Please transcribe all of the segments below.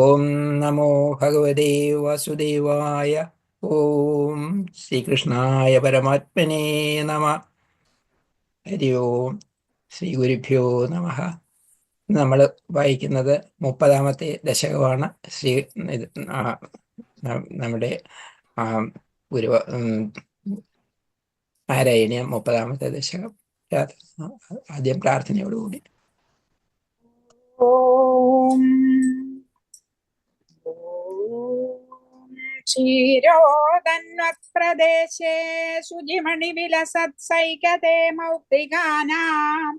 ഓം നമോ ഭഗവതേ വാസുദേവായ ഓം ശ്രീകൃഷ്ണായ പരമാത്മനേ നമ. ഹരി ഓം ശ്രീ ഗുരുഭ്യോ നമ. നമ്മൾ വായിക്കുന്നത് മുപ്പതാമത്തെ ദശകമാണ്. ശ്രീ നമ്മുടെ ഗുരു നാരായണീയം മുപ്പതാമത്തെ ദശകം. ആദ്യം പ്രാർത്ഥനയോടുകൂടി. ഓം क्षीरोदन्वत्प्रदेशे शुजिमणिविलसत्सैकते मौक्तिकानाम्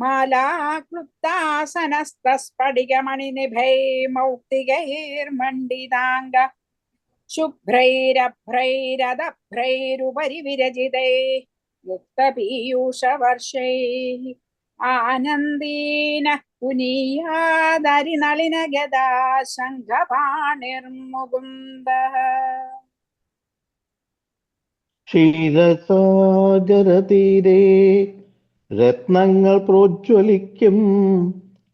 मालाक्लुप्तासनस्तस्फटिकमणिनिभैर्मौक्तिकैर्मण्डिताङ्ग शुभ्रैरभ्रैरदभ्रैरुपरि विरजितैः युक्तपीयूषवर्षैः ആനന്ദീന പുനീയാതരിനളിന ഗദാ ശംഖപാണിർമുകുന്ദ ക്ഷീരസാഗരതീരെ രത്നങ്ങൾ പ്രോജ്വലിക്കും.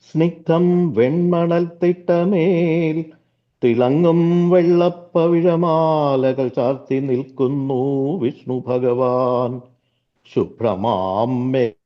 സ്നിഗ്ധം വെൺമണൽ തിട്ടമേൽ തിളങ്ങും വെള്ളപ്പവിഴമാലകൾ ചാർത്തി നിൽക്കുന്നു വിഷ്ണു ഭഗവാൻ. ശുഭ്രമാം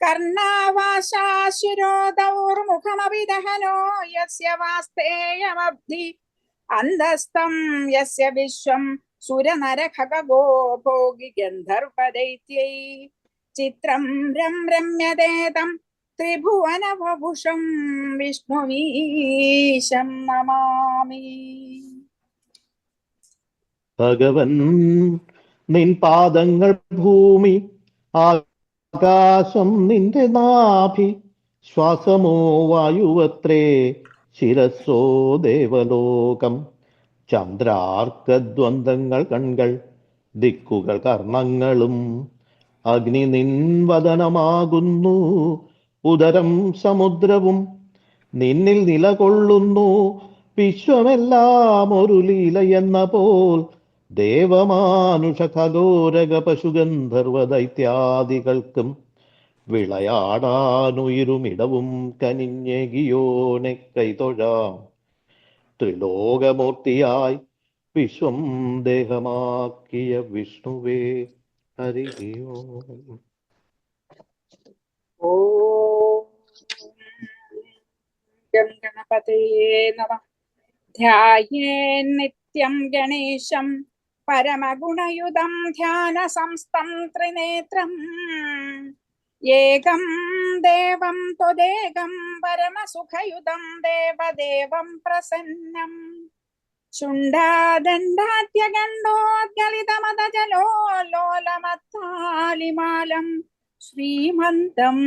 കർണാവാശാശിരോദൗർമുഖമപി ദഹനോ യസ്യ വാസ്തേയമബ്ധി. അന്തസ്തം യസ്യ വിശ്വം സുരനരഖഗോ ഭോഗി ഗന്ധർവദൈത്യൈ. ചിത്രം രം രമ്യതേതം ത്രിഭുവനവഭുഷം വിഷ്ണുവീശം നമാമി. ഭഗവൻ നിൻ പാദങ്ങൾ ഭൂമി ആകാശം നിന്റെ നാഭി ശ്വാസമോ വായുവത്രേ ശിരസോ ദേവലോകം. ചന്ദ്രാർക്കദ്വന്ദ്ങ്ങൾ കൺകൾ ദിക്കുകൾ കർണങ്ങളും അഗ്നി നിൻവദനമാകുന്നു ഉദരം സമുദ്രവും നിന്നിൽ നിലകൊള്ളുന്നു വിശ്വമെല്ലാം ഒരു ലീല എന്ന പോൽ ദേവമാനുഷ ഖഗോരക പശുഗന്ധർവ ദൈത്യാദികൾക്കും വിളയാടാനുയിരുമിടവും കനിഞ്ഞെകിയോനെ കൈതൊഴാം. ത്രിലോകമൂർത്തിയായി വിശ്വം ദേഹമാക്കിയ വിഷ്ണുവേ ഹരിയോ. ഓ ഗണപതയേ നമ. ധ്യായേന്നിത്യം ഗണേശം. परमगुणयुतं ध्यानसंस्तं त्रिनेत्रम् एकं देवं त्वदेकं परमसुखयुतं देवदेवं प्रसन्नम् शुण्डादण्डाद्यगण्डोद्गलितमदजलोल्लोलमत्तालिमालं श्रीमन्तं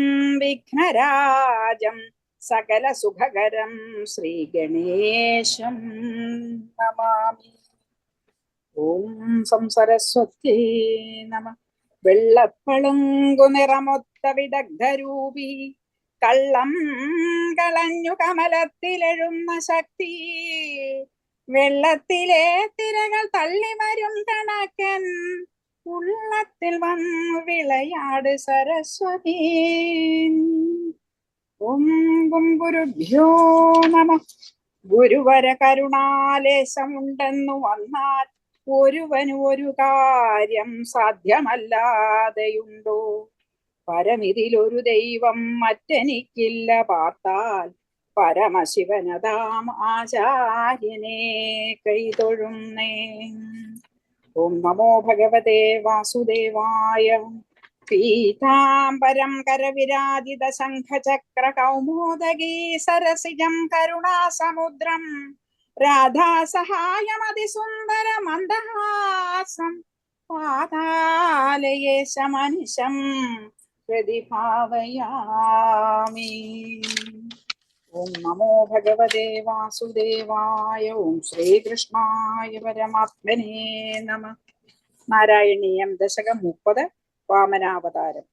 विघ्नराजम् सकलसुखकरं श्रीगणेशं नमामि ഓം സംസരസ്വത്യേ നമ. വെള്ളപ്പളുങ്കു നിറമൊത്ത വിദഗ്ധരൂപി കള്ളം കളഞ്ഞു കമലത്തിലെഴുന്ന ശക്തി. വെള്ളത്തിലെ തിരകൾ തള്ളി വരും കണക്കൻ. ഉള്ളത്തിൽ വന്നു വിളയാട് സരസ്വതി. ഓം ഗും ഗുരുഭ്യോ നമ. ഗുരുവര കരുണാലേശമുണ്ടെന്നു വന്നാൽ ഒരുവന് ഒരു കാര്യം സാധ്യമല്ലാതെയുണ്ടോ? പരമിതിലൊരു ദൈവം മറ്റെനിക്കില്ല പാർത്താൽ പരമശിവനതാം ആചാര്യനെ കൈതൊഴുന്നേ. ഓം നമോ ഭഗവതേ വാസുദേവായ പീതാംബരം കരവിരാജിത ശംഖചക്ര കൗമോദഗീ സരസിജം കരുണാസമുദ്രം രാധാസഹായമതിസുന്ദര മന്ദഹാസം പാതാലയേശമനിശം പ്രതിഭാവയാമി. ഓം നമോ ഭഗവതേ വാസുദേവായ ഓം ശ്രീകൃഷ്ണായ പരമാത്മനേ നമ. നാരായണീയം ദശകം മുപ്പത് വാമനാവതാരം.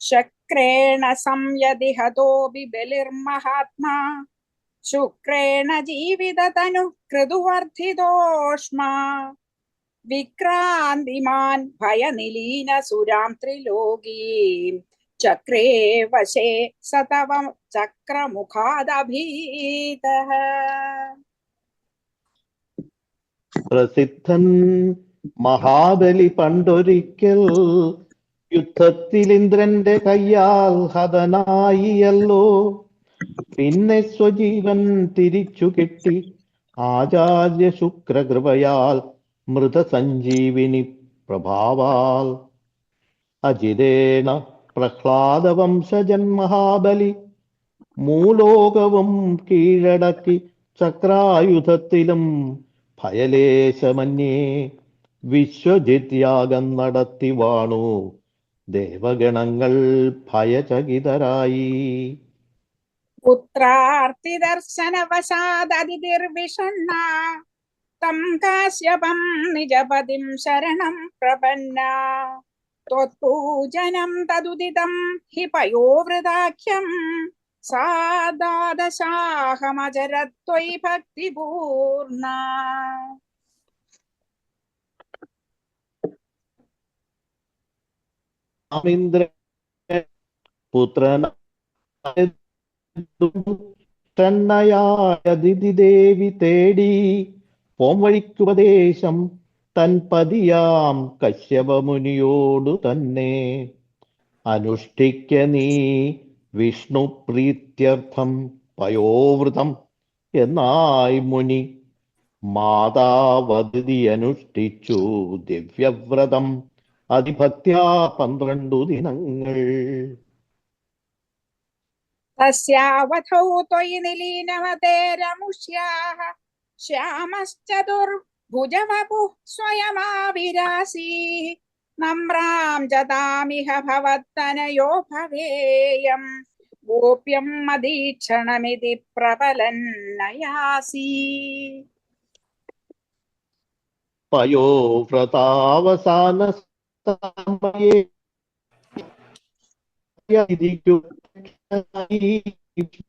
ശക്രേണ സംയതിഹതോപി ബലിർമഹാത്മാ ശുക്രേണ ജീവിതതനു കൃതുവർദ്ധിതോഷ്മാ വിക്രാന്തിമാൻ ഭയനിലീന സുരാം ത്രിലോകീം ചക്രേ വശേ സതവ ചക്രമുഖാദഭീത പ്രസിദ്ധൻ മഹാബലി പണ്ടൊരിക്കൽ യുദ്ധത്തിൽ ഇന്ദ്രന്റെ കയ്യാൽ ഹതനായിയല്ലോ. പിന്നെ സ്വജീവൻ തിരിച്ചു കിട്ടി. ആചാര്യ ശുക്രകൃപയാൽ മൃതസഞ്ജീവിനി പ്രഭാവാൽ. അജിതേണ പ്രഹ്ലാദവംശജൻ മഹാബലി മൂലോകവും കീഴടക്കി ചക്രായുധത്തിലും ഭയലേശമന്യേ വിശ്വജിത്യാഗം നടത്തി വാണു ദേവഗണങ്ങൾ ഭയചകിതരായി. पुत्रार्ति दर्शन पुत्रार्तिदर्शनवशादतिर्विषण्णा तं काश्यपं निजपदिं शरण प्रपन्ना। त्वत्पूजनं तदुदितं हि पयोवृदाख्यं। सा द्वादशाहमजरत्वयि भक्तिपूर्णा। पुत्र തന്നയായ ദിതിദേവി തേടി പോംവഴിക്കുപദേശം തൻ പതിയാം കശ്യപമുനിയോടു തന്നെ. അനുഷ്ഠിക്ക നീ വിഷ്ണു പ്രീത്യർത്ഥം പയോവൃതം എന്നായി മുനി മാതാവതി അനുഷ്ഠിച്ചു ദിവ്യവ്രതം. അതിഭക്ത്യാ പന്ത്രണ്ടു ദിനങ്ങൾ. तस्यावधौ त्वयिनिलीनवतेरमुष्याः श्यामश्चतुर्भुजवपुः स्वयमाविरासी। नम्रां जतामिह भवत्तनयो भवेयम्। गोप्यम् मदीक्षणमिति प्रबलन्नयासि। पयो व्रतावसान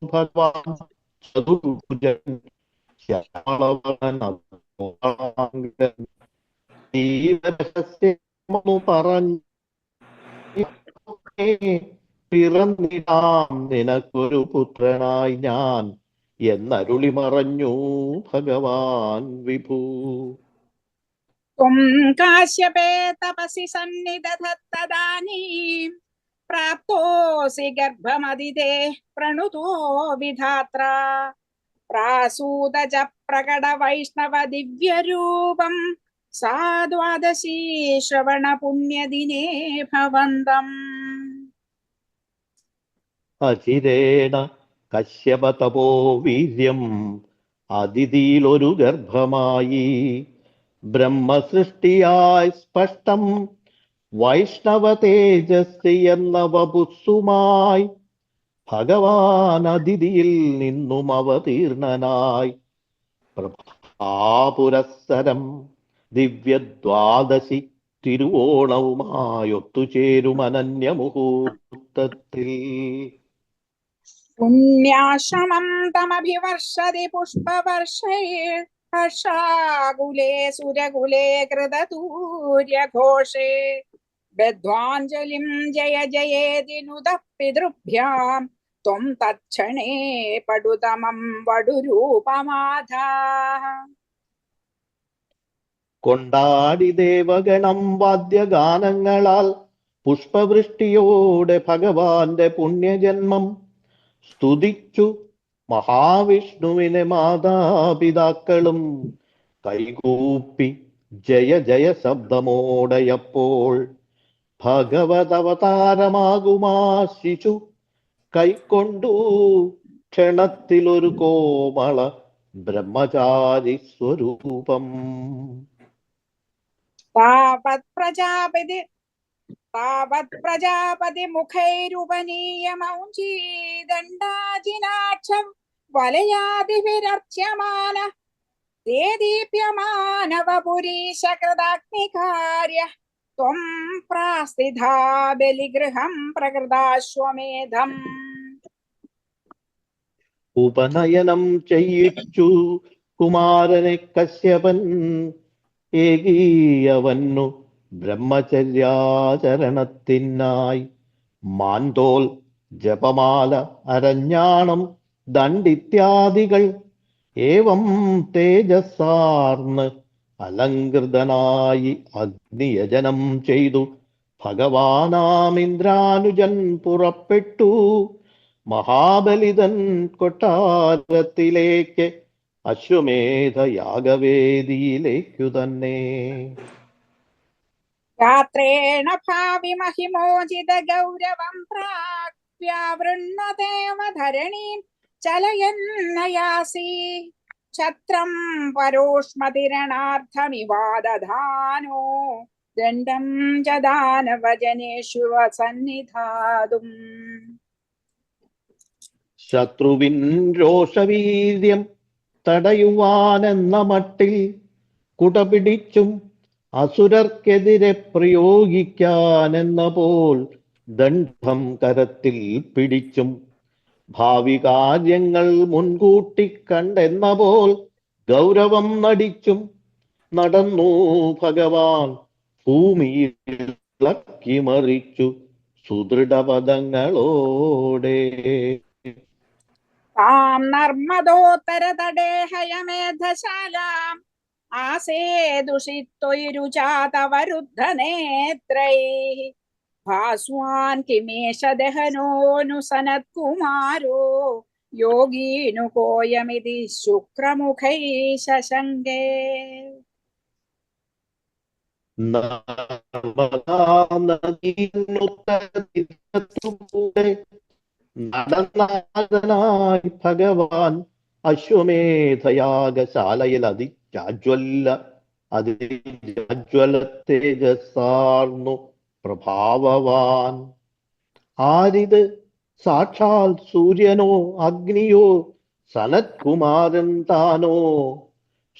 ഭഗവാൻ ചതുർഭുജൻ ശ്യാമളവനു പിറന്നിടാം നിനക്കൊരു പുത്രനായി ഞാൻ എന്നരുളി മറഞ്ഞു ഭഗവാൻ വിഭൂ. കാശ്യപേ തപസി സന്നിധത്തീ പ്രാപ്തോസി ഗർഭമതിതേ പ്രണുതോ വിധാത്ര പ്രാസൂതജ പ്രകട വൈഷ്ണവ ദിവ്യരൂപം സാ ശ്രവണ പുണ്യദിനേ ഭവന്തം അചിരേണ കശ്യപ തപോ വീര്യം അതിഥിയിലൊരു ഗർഭമായി। ബ്രഹ്മസൃഷ്ടിയായി സ്പഷ്ടം വൈഷ്ണവ തേജസ് എന്ന വപുസ്സുമായി ഭഗവാൻ അതിഥിയിൽ നിന്നും അവതീർണനായി. പ്രഭാപുരസ്സരം ദിവ്യദ്വാദശി തിരുവോണവുമായൊത്തുചേരും അനന്യമുഹൂർത്തത്തിൽ. പുണ്യാശ്രമം തമഭിവർഷതി പുഷ്പവർഷയേ ഹർഷാകുലേ സുരകുലേ കൃതൂര്യഘോഷേ बद्ध्वाञ्जलिं जय जयेति नुदः पितृभ्यां त्वं तत्क्षणे पडुतमं वडुरूपमाधाः കൊണ്ടാടി ദേവഗണം വാദ്യഗാനങ്ങളാൽ പുഷ്പവൃഷ്ടിയോടെ ഭഗവാന്റെ പുണ്യജന്മം സ്തുതിച്ചു മഹാവിഷ്ണുവിനെ മാതാപിതാക്കളും കൈകൂപ്പി ജയ ജയ ശബ്ദമോടെയപ്പോൾ ഭഗവതവതാരമാകുമാ ശിശു കൈക്കൊണ്ടു ക്ഷണത്തിലൊരു കോമള ബ്രഹ്മചാരി സ്വരൂപം. താവത് പ്രജാപതി താവത് പ്രജാപതി മുഖൈരുപനീയമൗഞ്ചീദണ്ഡാജിനാക്ഷം വലയാതിവിരർച്യമാന ദേദീപ്യമാനവപുരീശകൃതാഗ്നികാര്യ ते दीप्यमान മാനവപുരീശകൃതാഗ്നികാര്യ ത്വം പ്രാസ്ഥിതാ ബലിഗൃഹം പ്രകൃതാശ്വമേധം ഉപനയനം ചെയ്യിച്ചു കുമാരനെ കശ്യപൻ ഏകീയവന്നു ബ്രഹ്മചര്യാചരണത്തിനായി മാൻതോൽ ജപമാല അരഞ്ഞാണം ദണ്ഡിത്യാദികൾ ഏവം തേജസ്സാർന്ന് അലങ്കൃതനായി അഗ്നിയജനം ചെയ്തു. ഭഗവാനാമിന്ദ്രാനുജൻ പുറപ്പെട്ടു. മഹാബലിതൻ കൊട്ടാരത്തിലേക്ക് അശ്വമേധ യാഗവേദിയിലേക്കു തന്നെ. ഗാത്രേണ ഭാവി മഹിമോചിത ഗൗരവം പ്രാപ്യ വൃണ്ണദേവധരണീം ചലയന്നയാസി. ഛത്രം പരോഷ്മതിരണാർത്ഥമിവാദധാനോ. ദണ്ഡം ച ദാനവജനേഷു സന്നിധാതും ശത്രുവിൻ രോഷവീര്യം തടയുവാനെന്ന മട്ടിൽ കുടപിടിച്ചും അസുരർക്കെതിരെ പ്രയോഗിക്കാനെന്ന പോൽ ദണ്ഡം കരത്തിൽ പിടിച്ചും ഭാവി കാര്യങ്ങൾ മുൻകൂട്ടി കണ്ടെന്ന പോൽ ഗൗരവം നടിച്ചും നടന്നു ഭഗവാൻ. ഭൂമിയിൽ ഇളക്കി മറിച്ചു സുദൃഢപദങ്ങളോടെ. താം നർമ്മദോത്തരതടേ ആസേ ആസേദുഷിത്വരുചാതവരുദ്ധനേത്രൈः ഭാസ്വാൻ കിമേഷ ദഹനോനു സനത്കുമാരോ യോഗീനു കോയമിതി ശുക്രമുഖൈ ശശങ്കേ നർമ്മദാ നദീനുത്തരത്തിലൂടെ നടനാഥനായി ഭഗവാൻ അശ്വമേധയാഗശാലയിൽ അതിജാജ്വല്ല അതിജാജ്വല തേജസ്സാർന്നു പ്രഭാവവാൻ. ആരിത് സാക്ഷാൽ സൂര്യനോ അഗ്നിയോ സനത്കുമാരൻ താനോ?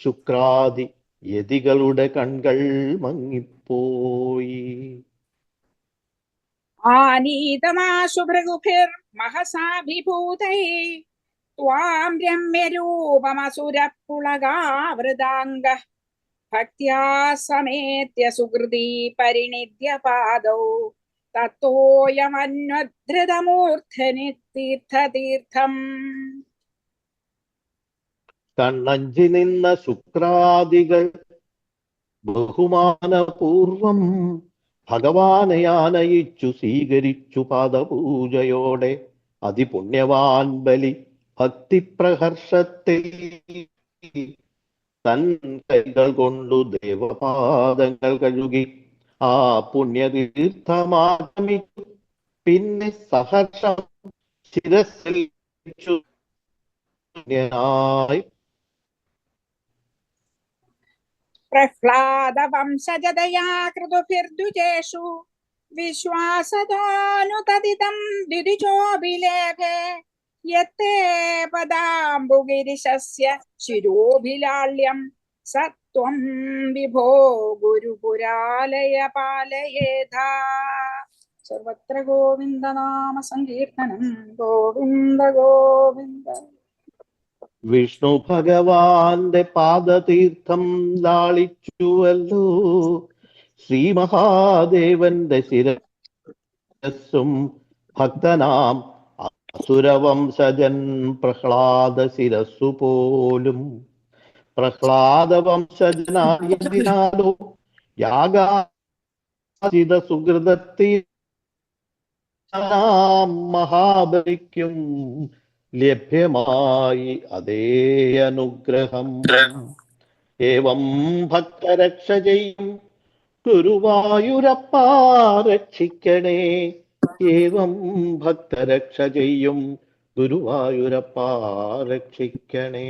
ശുക്രാദി യതികളുടെ കൺകൾ മങ്ങിപ്പോയി. ആനീതമാശുഭ്രഗുഭിർ മഹസാഭിഭൂതൈ. ത്വാം രമ്യരൂപമസുരപ്പുളകാവൃതാംഗ. ഭക്ത്യാ സമേത്യ സുഹൃതി പരിണിദ്യ തത്തോയമന്വധൃതമൂർധനി തീർത്ഥതീർത്ഥം കണ്ണഞ്ചി നിന്ന ശുക്രാദികൾ ബഹുമാനപൂർവം ഭഗവാനെ ആനയിച്ചു സ്വീകരിച്ചു പാദപൂജയോടെ അതിപുണ്യവാൻ ബലി ഭക്തിപ്രഹർഷത്തിൽ തൻ കൈകൾ കൊണ്ടു ദേവപാദങ്ങൾ കഴുകി ആ പുണ്യതീർത്ഥമാഗമിച്ചു പിന്നെ സഹർഷം ശിരസിൽ വെച്ചു പുണ്യനായി പ്രഹ്ലാദവംശജതയാ കൃതുഭിർദ്വിജേഷു വിശ്വാസതോനുതദിതം ദ്വിജോഭിലേഭേ യത്തെ ശിരോഭിലാള്യം സത്വം വിഭോ ഗുരുപുരാലയ പാലയേധാ സർവത്ര ഗോവിന്ദ നാമ സങ്കീർത്തനം. ഗോവിന്ദ ഗോവിന്ദ. വിഷ്ണു ഭഗവാന്റെ പാദതീർത്ഥം ലാളിച്ചുവല്ലോ. ശ്രീ മഹാദേവന്റെ ശിരസ്സും ഭക്തനാം അസുരവംശജൻ പ്രഹ്ലാദ ശിരസ്സു പോലും. പ്രഹ്ലാദ വംശജനായതിനാലോ യാഗാചിത സുഹൃതത്തിൽ മഹാബലിക്കും ലഭ്യമായി അതേ അനുഗ്രഹം. ഏവം ഭക്തരക്ഷ ചെയ്യും. ഗുരുവായൂരപ്പ രക്ഷിക്കണേ. ഏവം ഭക്തരക്ഷ ചെയ്യും ഗുരുവായൂരപ്പാ രക്ഷിക്കണേ.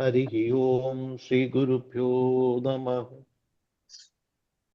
ഹരി ഓം ശ്രീ ഗുരുഭ്യോ നമഃ.